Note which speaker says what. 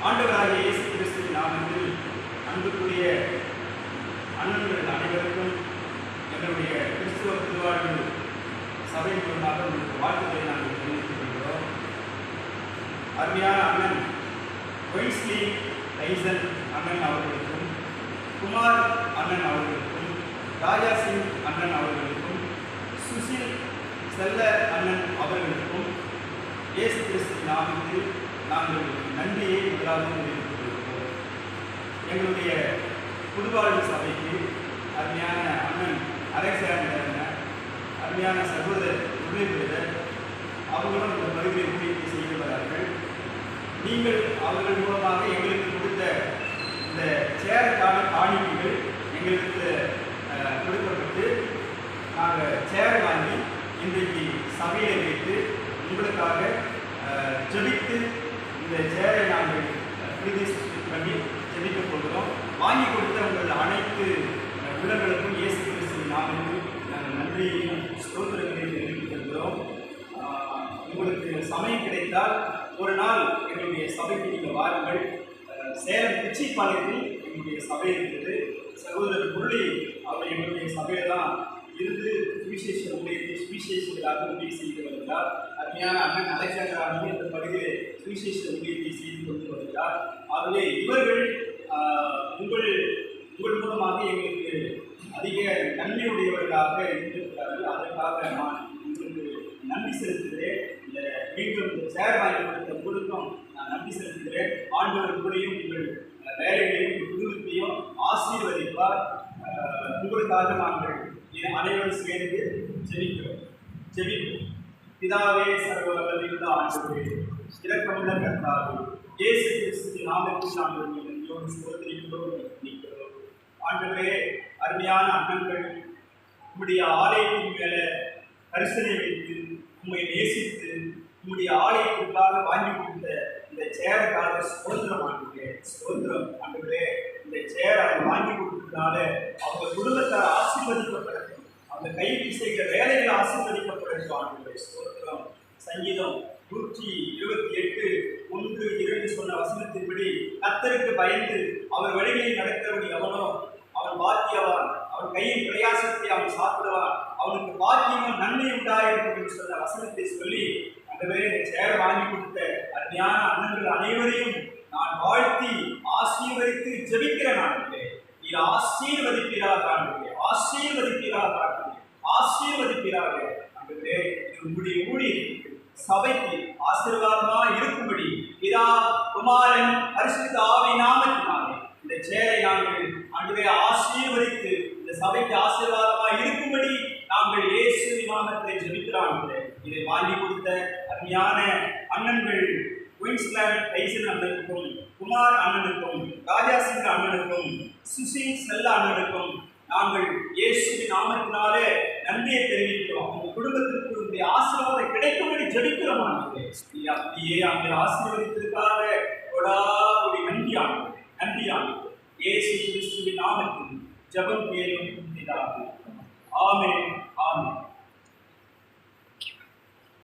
Speaker 1: ஆண்டவராகிய இயேசு கிறிஸ்துவின் நாமத்தில் அன்புக்குரிய அண்ணன்கள் அனைவருக்கும் எங்களுடைய கிறிஸ்துவ திருவாழ்வு சபை மூலமாக உங்களுக்கு வாழ்த்துக்களை நாங்கள் தெரிவித்துக் கொள்கிறோம். அருமையான அண்ணன் ஒயின்ஸ்லி டைசன் அண்ணன் அவர்களுக்கும் குமார் அண்ணன் அவர்களுக்கும் ராஜா சிங் அண்ணன் அவர்களுக்கும் சுசில் செல்ல அண்ணன் அவர்களுக்கும் இயேசு கிறிஸ்து நாமத்தில் நாங்கள் நன்றியை முதலாவது தெரிவித்துக் எங்களுடைய புதுவாழ்வு சபைக்கு அருமையான அண்ணன் அலெக்சாண்டர் அருமையான சகோதரர் முரளிதர் அவர்களும் இந்த பகுதியில் ஊழியத்தை செய்து வரார்கள். நீங்கள் அவர்கள் மூலமாக எங்களுக்கு கொடுத்த இந்த சேருக்கான காணிக்கைகள் எங்களுக்கு கொடுக்கப்பட்டு நாங்கள் சேர் வாங்கி இன்றைக்கு சபையில் வைத்து உங்களுக்காக ஜபித்து இந்த சேரை நாங்கள் பிரீதி பண்ணி ஜெபிக்கப் போகிறோம் வாங்கி கொடுத்த உங்கள் அனைத்து விலங்களுக்கும் இயேசு கிறிஸ்துவின் நாமத்தில் நாங்கள் நன்றியையும் ஸ்தோத்திரங்களையும் தெரிவித்துக் கொள்கிறோம் உங்களுக்கு சமயம் கிடைத்தால் ஒரு நாள் எங்களுடைய சபைக்கு நீங்கள் வாருங்கள். சேலம் பிச்சைப்பாளையத்தில் எங்களுடைய சபை இருக்கிறது. சகோதரர் முரளி அவர் எங்களுடைய சபையில தான் இருந்து சுவிசேஷ ஊழியத்தை சுவிசேஷங்களாக உதவி செய்து வருகிறார் அருமையான அண்ணன் அலெக்சாண்டராகவும் இந்த பகுதியில் சுவிசேஷ ஊழியத்தை செய்து கொண்டு வருகிறார் ஆகவே இவர்கள் உங்கள் உங்கள் மூலமாக எங்களுக்கு அதிக நன்மையுடையவர்களாக இருந்திருக்கிறார்கள். அதற்காக நான் உங்களுக்கு நன்றி செலுத்துகிறேன். இந்த மீண்டும் இந்த சேர் வாங்கி கொடுத்த உங்களுக்கும் நான் நன்றி செலுத்துகிறேன். ஆண்டவர் கூடையும் உங்கள் வேலைகளையும் குடும்பத்தையும் ஆசீர்வதிப்பார். உங்களுக்காக நாங்கள் அனைவரும் சேர்ந்து செவிக்கிறோம் செவிப்போம் பிதாவே சர்வவல்லியுள்ள ஆண்டவரே இரக்கமுள்ள கர்த்தாவே இயேசு கிறிஸ்துவின் நாமத்தில் நாங்கள் உங்களை ஆண்டவரே அருமையான அண்ணங்கள் உம்முடைய ஆலயத்தின் மேலே கரிசனை வைத்து உம்மை நேசித்து உம்முடைய ஆலயத்திற்காக வாங்கி கொடுத்த இந்த சேருக்காக சுதந்திரம் ஆண்டுகளே சுதந்திரம் ஆண்டுகளே இந்த சேர வாங்கி கொடுத்ததுனால ஆசீர்வதிக்கப்படட்டும் ஆண்டுகிறே சங்கீதம் நூற்றி இருபத்தி எட்டு ஒன்று இரண்டு சொன்ன வசனத்தின்படி கத்தருக்கு பயந்து அவர் வழிகளில் நடக்கிறவன் எவனோ அவன் பாக்கியவான் அவன் கையின் பிரயாசத்தை அவன் சாப்பிடுவான் அவனுக்கு பாக்கியமும் நன்மை உண்டாயிருக்கும் என்று சொன்ன வசனத்தை சொல்லி அந்த சேர் வாங்கி கொடுத்த அருமையான அண்ணன்கள் அனைவரையும் நான் வாழ்த்தி ஆசீர்வதித்து ஜெபிக்கிறேன் ஆண்டுகளே நீ ஆசீர்வதிப்பீராக ஆண்டுகளே ஆசீர்வதிப்பீராக ஆண்டுகளே ஆசீர்வதிப்பீராக ஆண்டுகளே இது உங்களுடைய ஊழியர்களுக்கு சபைக்கு ஆசீர்வாதமா இருக்கும்படி பிதா குமாரன் பரிசுத்த ஆவி நாமத்தினாலே இந்த சேரை நாங்கள் ஆண்டவரை ஆசீர்வதித்து இந்த சபைக்கு ஆசீர்வாதமா இருக்கும்படி நாங்கள் இயேசு நாமத்தை ஜெபிக்கிறோம் இதை வாங்கி கொடுத்த அருமையான அண்ணன்கள் குயின்ஸ்லாண்ட் டைசன் அண்ணனுக்கும் குமார் அண்ணனுக்கும் ராஜா சிங் அண்ணனுக்கும் சுசில் செல்ல அண்ணனுக்கும் நாங்கள் இயேசு நாமத்தினாலே நன்றியை தெரிவிக்கிறோம். அவங்க குடும்பத்தின் கிடைக்கும்படி ஜெபிக்கிறோம் ஆண்டவரே. நீ அப்படியே அங்கே ஆசீர்வதித்ததுக்காக கொடாவுடைய நன்றி ஆண்டு இயேசு கிறிஸ்துவின் நாமத்தில்